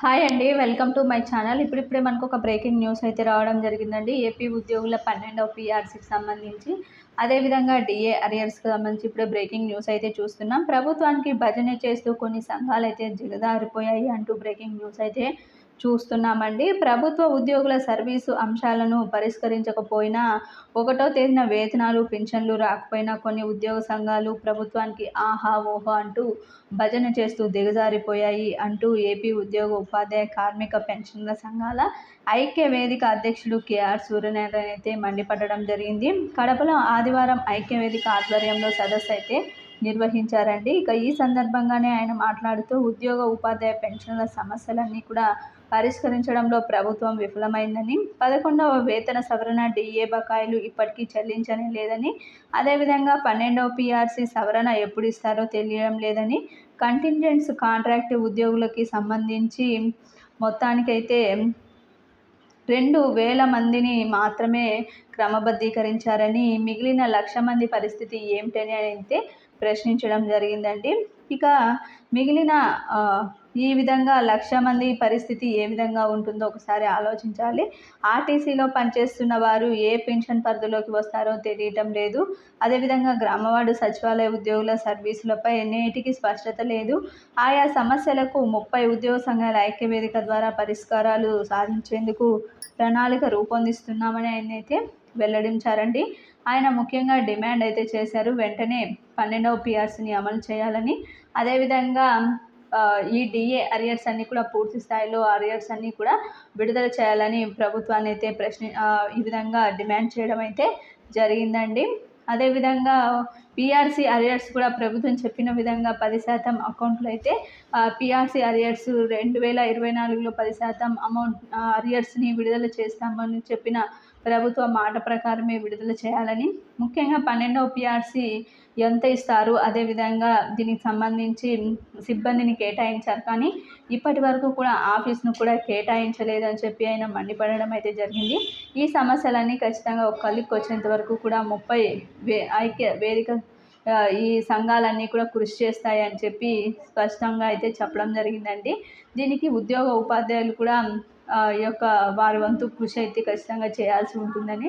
Hi అండి welcome to my channel. ఇప్పుడిప్పుడే మనకు ఒక బ్రేకింగ్ న్యూస్ అయితే రావడం జరిగిందండి. ఏపీ ఉద్యోగుల పన్నెండవ పీఆర్సీకి సంబంధించి అదేవిధంగా డిఏ అరియర్స్కి సంబంధించి ఇప్పుడే బ్రేకింగ్ న్యూస్ అయితే చూస్తున్నాం. ప్రభుత్వానికి భజన చేస్తూ కొన్ని సంఘాలు అయితే జిగదారిపోయాయి అంటూ బ్రేకింగ్ న్యూస్ అయితే చూస్తున్నామండి. ప్రభుత్వ ఉద్యోగుల సర్వీసు అంశాలను పరిష్కరించకపోయినా ఒకటో తేదీన వేతనాలు పింఛన్లు రాకపోయినా కొన్ని ఉద్యోగ సంఘాలు ప్రభుత్వానికి ఆహా ఓహో అంటూ భజన చేస్తూ దిగజారిపోయాయి అంటూ ఏపీ ఉద్యోగ ఉపాధ్యాయ కార్మిక పెన్షన్ల సంఘాల ఐక్య వేదిక అధ్యక్షుడు కేఆర్ సూర్యనారాయణ అయితే మండిపడడం జరిగింది. కడపలో ఆదివారం ఐక్య వేదిక ఆధ్వర్యంలో సదస్సు అయితే నిర్వహించారండి. ఇక ఈ సందర్భంగానే ఆయన మాట్లాడుతూ ఉద్యోగ ఉపాధ్యాయ పెన్షన్ల సమస్యలన్నీ కూడా పరిష్కరించడంలో ప్రభుత్వం విఫలమైందని పదకొండవ వేతన సవరణ డిఏ బకాయిలు ఇప్పటికీ చెల్లించనే లేదని అదేవిధంగా పన్నెండవ పిఆర్సీ సవరణ ఎప్పుడు ఇస్తారో తెలియడం లేదని కంటింజెంట్స్ కాంట్రాక్ట్ ఉద్యోగులకి సంబంధించి మొత్తానికైతే రెండు వేల మందిని మాత్రమే క్రమబద్ధీకరించారని మిగిలిన లక్ష మంది పరిస్థితి ఏమిటని అయితే ప్రశ్నించడం జరిగిందండి. ఇక మిగిలిన ఈ విధంగా లక్ష మంది పరిస్థితి ఏ విధంగా ఉంటుందో ఒకసారి ఆలోచించాలి. ఆర్టీసీలో పనిచేస్తున్న వారు ఏ పెన్షన్ పరిధిలోకి వస్తారో తెలియటం లేదు. అదేవిధంగా గ్రామవాడు సచివాలయ ఉద్యోగుల సర్వీసులపై నేటికి స్పష్టత లేదు. ఆయా సమస్యలకు ముప్పై ఉద్యోగ సంఘాల ఐక్యవేదిక ద్వారా పరిష్కారాలు సాధించేందుకు ప్రణాళిక రూపొందిస్తున్నామని ఆయన అయితే వెల్లడించారండి. ఆయన ముఖ్యంగా డిమాండ్ అయితే చేశారు. వెంటనే పన్నెండవ పిఆర్సీని అమలు చేయాలని. అదేవిధంగా ఈ డిఏ అరియర్స్ అన్నీ కూడా పూర్తి స్థాయిలో అరియర్స్ అన్నీ కూడా విడుదల చేయాలని ప్రభుత్వాన్ని అయితే ప్రశ్న ఈ విధంగా డిమాండ్ చేయడం అయితే జరిగిందండి. అదేవిధంగా పిఆర్సీ అరియర్స్ కూడా ప్రభుత్వం చెప్పిన విధంగా పది శాతం అకౌంట్లు అయితే పిఆర్సీ అరియర్స్ రెండు వేల ఇరవై నాలుగులో పది శాతం అమౌంట్ అరియర్స్ని విడుదల చేస్తామని చెప్పిన ప్రభుత్వ మాట ప్రకారమే విడుదల చేయాలని ముఖ్యంగా పన్నెండవ పిఆర్సీ ఎంత ఇస్తారు? అదేవిధంగా దీనికి సంబంధించి సిబ్బందిని కేటాయించారు. కానీ ఇప్పటి వరకు కూడా ఆఫీస్ను కూడా కేటాయించలేదని చెప్పి ఆయన మండిపడడం అయితే జరిగింది. ఈ సమస్యలన్నీ ఖచ్చితంగా ఒక కలికి వచ్చేంత వరకు కూడా ముప్పై వే ఐక్య వేదిక ఈ సంఘాలన్నీ కూడా కృషి చేస్తాయి అని చెప్పి స్పష్టంగా అయితే చెప్పడం జరిగిందండి. దీనికి ఉద్యోగ ఉపాధ్యాయులు కూడా ఈ యొక్క వారి వంతు కృషి అయితే ఖచ్చితంగా చేయాల్సి ఉంటుందని